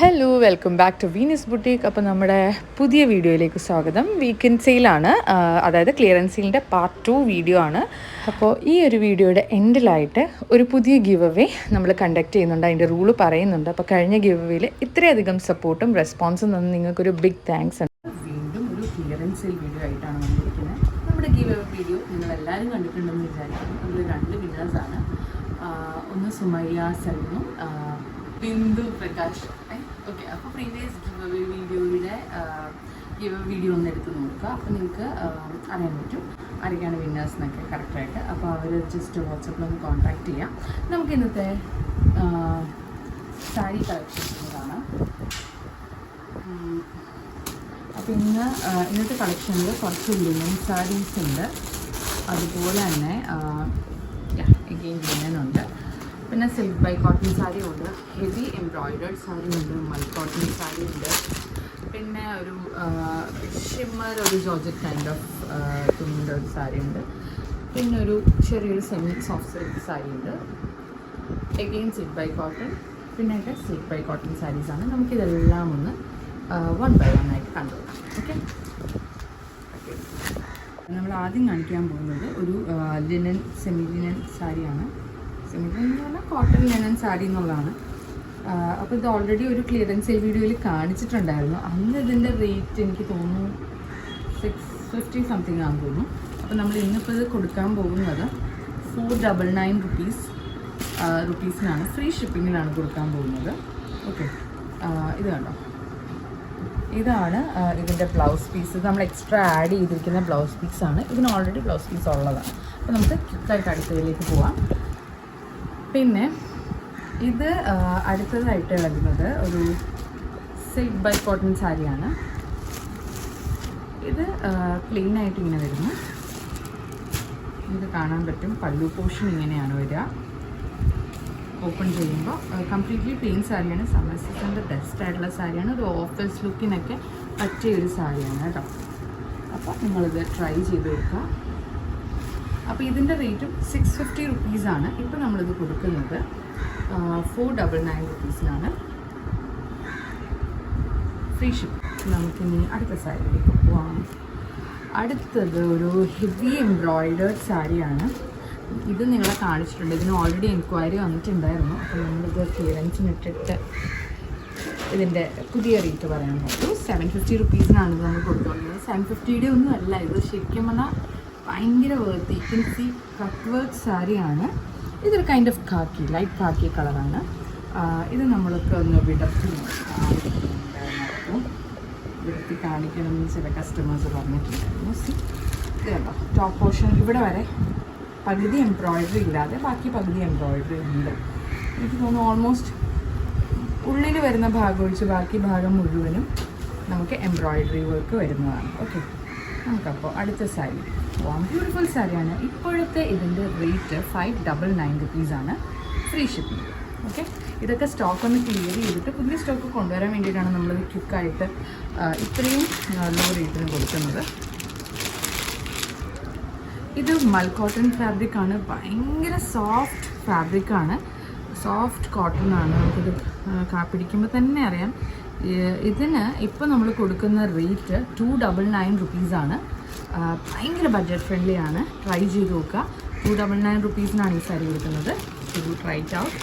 Hello welcome back to Venus boutique അപ്പോൾ നമ്മുടെ പുതിയ വീഡിയോയിലേക്ക് സ്വാഗതം. വീക്കെൻഡ് സെയിലാണ് അതായത് ക്ലിയറൻസ് സെയിലിന്റെ പാർട്ട് ടു വീഡിയോ ആണ്. അപ്പോൾ ഈ ഒരു വീഡിയോയുടെ എൻഡിലായിട്ട് ഒരു പുതിയ ഗിവ് അവേ നമ്മൾ കണ്ടക്ട് ചെയ്യുന്നുണ്ട്. അതിന്റെ റൂൾ പറയുന്നുണ്ട്. അപ്പോൾ കഴിഞ്ഞ ഗിവ് അവേയിൽ ഇത്രയധികം സപ്പോർട്ടും റെസ്പോൺസും തന്ന് നിങ്ങൾക്കൊരു ബിഗ് താങ്ക്സ് ഉണ്ട് വീണ്ടും ഒരു ക്ലിയറൻസ് സെയിൽ വീഡിയോ ആയിട്ടാണ് വന്നിരിക്കുന്നത്. നമ്മുടെ ഗീവ് വീഡിയോ നിങ്ങൾ എല്ലാവരും കണ്ടിട്ടുണ്ടെന്ന് വിചാരിക്കുന്നു. നമ്മൾ രണ്ട് വിന്നേഴ്സാണ് ഒന്ന് സുമയ്യ ആഹ് ബിന്ദു പ്രകാശ്. ഓക്കെ അപ്പോൾ പ്രീവിയസ് ഗിവ് അവേ വീഡിയോയുടെ ഗീവ് വീഡിയോ ഒന്ന് എടുത്ത് നോക്കുക. അപ്പോൾ നിങ്ങൾക്ക് അറിയാൻ പറ്റും ആരൊക്കെയാണ് വിന്നേഴ്സ് എന്നൊക്കെ കറക്റ്റായിട്ട് അപ്പോൾ അവർ ജസ്റ്റ് വാട്സപ്പിൽ ഒന്ന് കോൺടാക്ട് ചെയ്യാം. നമുക്ക് ഇന്നത്തെ സാരി കളക്ഷൻസ് കാണാം. അപ്പോൾ ഇന്ന് ഇന്നത്തെ കളക്ഷനിൽ കുറച്ച് ലിനൻ സാരീസ് ഉണ്ട്. അതുപോലെ തന്നെ എഗെയിൻ ലിനൻ ഉണ്ട്. പിന്നെ സിൽക്ക് ബൈ കോട്ടൺ സാരി ഉണ്ട്. ഹെവി എംബ്രോയിഡേഡ് സാരി ഉണ്ട് മൈ കോട്ടൺ സാരി ഉണ്ട്. പിന്നെ ഒരു ഷിമ്മർ ഒരു ജോർജറ്റ് കൈൻഡ് ഓഫ് തുണിന്റെ ഒരു സാരി ഉണ്ട്. പിന്നെ ഒരു ചെറിയൊരു സെമി സോഫ്റ്റ് സിൽക്ക് സാരി ഉണ്ട്. എഗെയിൻ സിൽക്ക് ബൈ കോട്ടൺ പിന്നെ സിൽക്ക് ബൈ കോട്ടൺ സാരീസാണ് നമുക്കിതെല്ലാം ഒന്ന് വൺ ബൈ വൺ ആയിട്ട് കണ്ടുപോകാം ഓക്കെ നമ്മൾ ആദ്യം കാണിക്കാൻ പോകുന്നത് ഒരു ലിനൻ സെമി ലിനൻ സാരിയാണ് സെമി ലിനൻ എന്ന് പറഞ്ഞാൽ കോട്ടൺ ലെനൻ സാരി എന്നുള്ളതാണ്. അപ്പോൾ ഇത് ഓൾറെഡി ഒരു ക്ലിയറൻസ് സെയിൽ വീഡിയോയിൽ കാണിച്ചിട്ടുണ്ടായിരുന്നു. അന്ന് ഇതിന്റെ റേറ്റ് എനിക്ക് തോന്നുന്നു സിക്സ് ഫിഫ്റ്റി സംതിങ് ആണെന്ന് തോന്നുന്നു. അപ്പോൾ നമ്മൾ ഇന്നിപ്പോൾ ഇത് കൊടുക്കാൻ പോകുന്നത് ഫോർ ഡബിൾ നയൻ റുപ്പീസ് റുപ്പീസിനാണ് ഫ്രീ ഷിപ്പിങ്ങിലാണ് കൊടുക്കാൻ പോകുന്നത്. ഓക്കെ ഇത് കണ്ടോ? ഇതാണ് ഇതിന്റെ ബ്ലൗസ് പീസ് നമ്മൾ എക്സ്ട്രാ ആഡ് ചെയ്തിരിക്കുന്ന ബ്ലൗസ് പീസാണ് ഇതിന് ഓൾറെഡി ബ്ലൗസ് പീസ് ഉള്ളതാണ്. അപ്പോൾ നമുക്ക് ക്വിക്കായിട്ട് അടുത്തതിലേക്ക് പോവാം. പിന്നെ ഇത് അടുത്തതായിട്ട് ഇളകുന്നത് ഒരു സിൽക്ക് ബൈ കോട്ടൺ സാരിയാണ്. ഇത് പ്ലെയിൻ ആയിട്ട് ഇങ്ങനെ വരുന്നു. ഇത് കാണാൻ പറ്റും. പല്ലു പോഷൻ ഇങ്ങനെയാണ് വരിക. ഓപ്പൺ ചെയ്യുമ്പോൾ കംപ്ലീറ്റ്ലി പ്ലെയിൻ സാരിയാണ്. സമ്മർ സീസണിന്റെ ബെസ്റ്റ് ആയിട്ടുള്ള സാരിയാണ്. ഒരു ഓഫീസ് ലുക്കിനൊക്കെ പറ്റിയ ഒരു സാരിയാണ് കേട്ടോ. അപ്പോൾ നിങ്ങളിത് ട്രൈ ചെയ്ത് നോക്കുക. അപ്പോൾ ഇതിന്റെ റേറ്റും സിക്സ് ഫിഫ്റ്റി റുപ്പീസാണ് ഇപ്പോൾ നമ്മളിത് കൊടുക്കുന്നത് ഫോർ ഡബിൾ നയൻ റുപ്പീസിനാണ് ഫ്രീ ഷിപ്പ് നമുക്കിനി അടുത്ത സാരിയിലേക്ക് പോവാം. അടുത്തത് ഒരു ഹെവി എംബ്രോയിഡേഡ് സാരിയാണ്. ഇത് നിങ്ങളെ കാണിച്ചിട്ടുണ്ട്. ഇതിന് ഓൾറെഡി എൻക്വയറി വന്നിട്ടുണ്ടായിരുന്നു. അപ്പോൾ നമ്മളിത് ക്ലിയറൻസിന് ഇട്ടിട്ട് ഇതിന്റെ പുതിയ റേറ്റ് പറയാൻ പറ്റും സെവൻ ഫിഫ്റ്റി റുപ്പീസിനാണ് നമ്മൾ കൊടുത്തുകൊണ്ടിരുന്നത്. സെവൻ ഫിഫ്റ്റിയുടെ ഒന്നും അല്ല. ഇത് ശരിക്കും പറഞ്ഞാൽ ഭയങ്കര വേർത്ത് ഈ കൻ സി കട്ട് വർക്ക് സാരിയാണ് ഇതൊരു kind of khaki light khaki കളറാണ് ഇത് നമ്മൾക്ക് ഒന്ന് വിടർത്തി നോക്കാം. വിടർത്തി കാണിക്കണമെന്ന് ചില കസ്റ്റമേഴ്സ് പറഞ്ഞിട്ടുണ്ടായിരുന്നു. സി ഇത് ടോപ്പ് പോർഷൻ ഇവിടെ വരെ പകുതി എംബ്രോയിഡറി ഇല്ലാതെ ബാക്കി പകുതി എംബ്രോയിഡറി ഉണ്ട്. എനിക്ക് തോന്നുന്നു ഓൾമോസ്റ്റ് ഉള്ളിൽ വരുന്ന ഭാഗം ഒഴിച്ച് ബാക്കി ഭാഗം മുഴുവനും നമുക്ക് എംബ്രോയിഡറി വർക്ക് വരുന്നതാണ്. ഓക്കെ നമുക്കപ്പോൾ അടുത്ത സാരി. പോവാം ബ്യൂട്ടിഫുൾ സാരിയാണ്. ഇപ്പോഴത്തെ ഇതിന്റെ rate five double nine rupees free shipping okay ഇതൊക്കെ സ്റ്റോക്ക് ഒന്ന് ക്ലിയർ ചെയ്തിട്ട് പുതിയ സ്റ്റോക്ക് കൊണ്ടുവരാൻ വേണ്ടിയിട്ടാണ് നമ്മൾ ക്വിക്കായിട്ട് ഇത്രയും ലോ റേറ്റിന് കൊടുക്കുന്നത്. ഇത് മൽ കോട്ടൺ ഫാബ്രിക് ആണ്. ഭയങ്കര സോഫ്റ്റ് ഫാബ്രിക്കാണ് സോഫ്റ്റ് കോട്ടൺ ആണ്. നമുക്കിത് പിടിക്കുമ്പോൾ തന്നെ അറിയാം. ഇതിന് ഇപ്പോൾ നമ്മൾ കൊടുക്കുന്ന റേറ്റ് ടു ഡബിൾ നയൻ റുപ്പീസാണ് ഭയങ്കര ബഡ്ജറ്റ് ഫ്രണ്ട്ലി ആണ്. ട്രൈ ചെയ്ത് നോക്കുക. ടു ഡബിൾ നയൻ റുപ്പീസിനാണ് ഈ സാരി കൊടുക്കുന്നത്. ഇത് ട്രൈ ഔട്ട്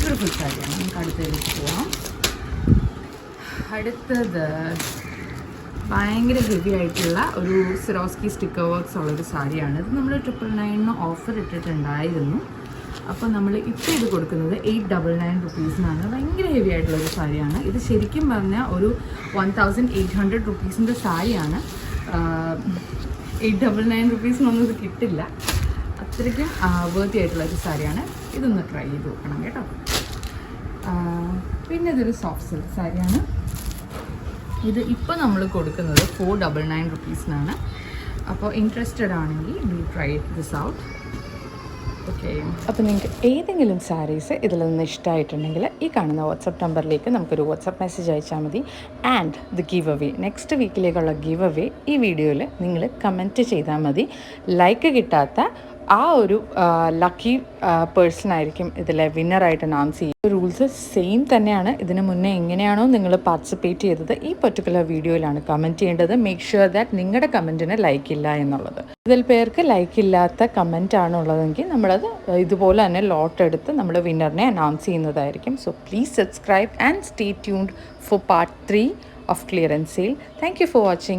ബ്യൂട്ടിഫുൾ സാരിയാണ് നമുക്ക് അടുത്തതിലേക്ക് പോവാം. അടുത്തത് ഭയങ്കര ഹെവി ആയിട്ടുള്ള ഒരു സിറോസ്കി സ്റ്റിക്കർ വർക്ക്സ് ഉള്ളൊരു സാരിയാണ് ഇത് നമ്മൾ ട്രിപ്പിൾ നയനിന് ഓഫർ ഇട്ടിട്ടുണ്ടായിരുന്നു. അപ്പോൾ നമ്മൾ ഇപ്പോൾ ഇത് കൊടുക്കുന്നത് എയ്റ്റ് ഡബിൾ നയൻ റുപ്പീസിനാണ് ഭയങ്കര ഹെവി ആയിട്ടുള്ള ഒരു സാരിയാണ്. ഇത് ശരിക്കും പറഞ്ഞാൽ ഒരു വൺ തൗസൻഡ് എയ്റ്റ് ഹൺഡ്രഡ് റുപ്പീസിന്റെ സാരിയാണ്. എയ്റ്റ് ഡബിൾ നയൻ റുപ്പീസിനൊന്നും ഇത് കിട്ടില്ല. അത്രയ്ക്കും വേർത്തി ആയിട്ടുള്ള ഒരു സാരിയാണ്. ഇതൊന്ന് ട്രൈ ചെയ്ത് നോക്കണം കേട്ടോ. പിന്നെ ഇതൊരു സോഫ്റ്റ് സിൽക്ക് സാരിയാണ്. ഇത് ഇപ്പോൾ നമ്മൾ കൊടുക്കുന്നത് ഫോർ ഡബിൾ നയൻ റുപ്പീസിനാണ് അപ്പോൾ ഇൻട്രസ്റ്റഡ് ആണെങ്കിൽ ഡു ട്രൈ ദിസ് ഔട്ട് അപ്പോൾ നിങ്ങൾക്ക് ഏതെങ്കിലും സാരീസ് ഇതിൽ നിന്ന് ഇഷ്ടമായിട്ടുണ്ടെങ്കിൽ ഈ കാണുന്ന വാട്സപ്പ് നമ്പറിലേക്ക് നമുക്കൊരു വാട്സപ്പ് മെസ്സേജ് അയച്ചാൽ മതി. And the give away next വീക്കിലേക്കുള്ള give away ഈ വീഡിയോയിൽ നിങ്ങൾ കമന്റ് ചെയ്താൽ മതി. ലൈക്ക് കിട്ടാത്ത ആ ഒരു ലക്കി പേഴ്സൺ ആയിരിക്കും ഇതിലെ വിന്നറായിട്ട് അനൗൺസ് ചെയ്യുക റൂൾസ് സെയിം തന്നെയാണ്. ഇതിന് മുന്നേ എങ്ങനെയാണോ നിങ്ങൾ പാർട്ടിസിപ്പേറ്റ് ചെയ്തത് ഈ പർട്ടിക്കുലർ വീഡിയോയിലാണ് കമന്റ് ചെയ്യേണ്ടത്. മേക്ക് ഷുവർ ദാറ്റ് നിങ്ങളുടെ കമന്റിന് ലൈക്ക് ഇല്ല എന്നുള്ളത്. ഇതിൽ പേർക്ക് ലൈക്ക് ഇല്ലാത്ത കമന്റ് ആണ് ഉള്ളതെങ്കിൽ നമ്മളത് ഇതുപോലെ തന്നെ ലോട്ട് എടുത്ത് നമ്മൾ വിന്നറിനെ അനൗൺസ് ചെയ്യുന്നതായിരിക്കും. So please subscribe and stay tuned for part three of clearance sale thank you for watching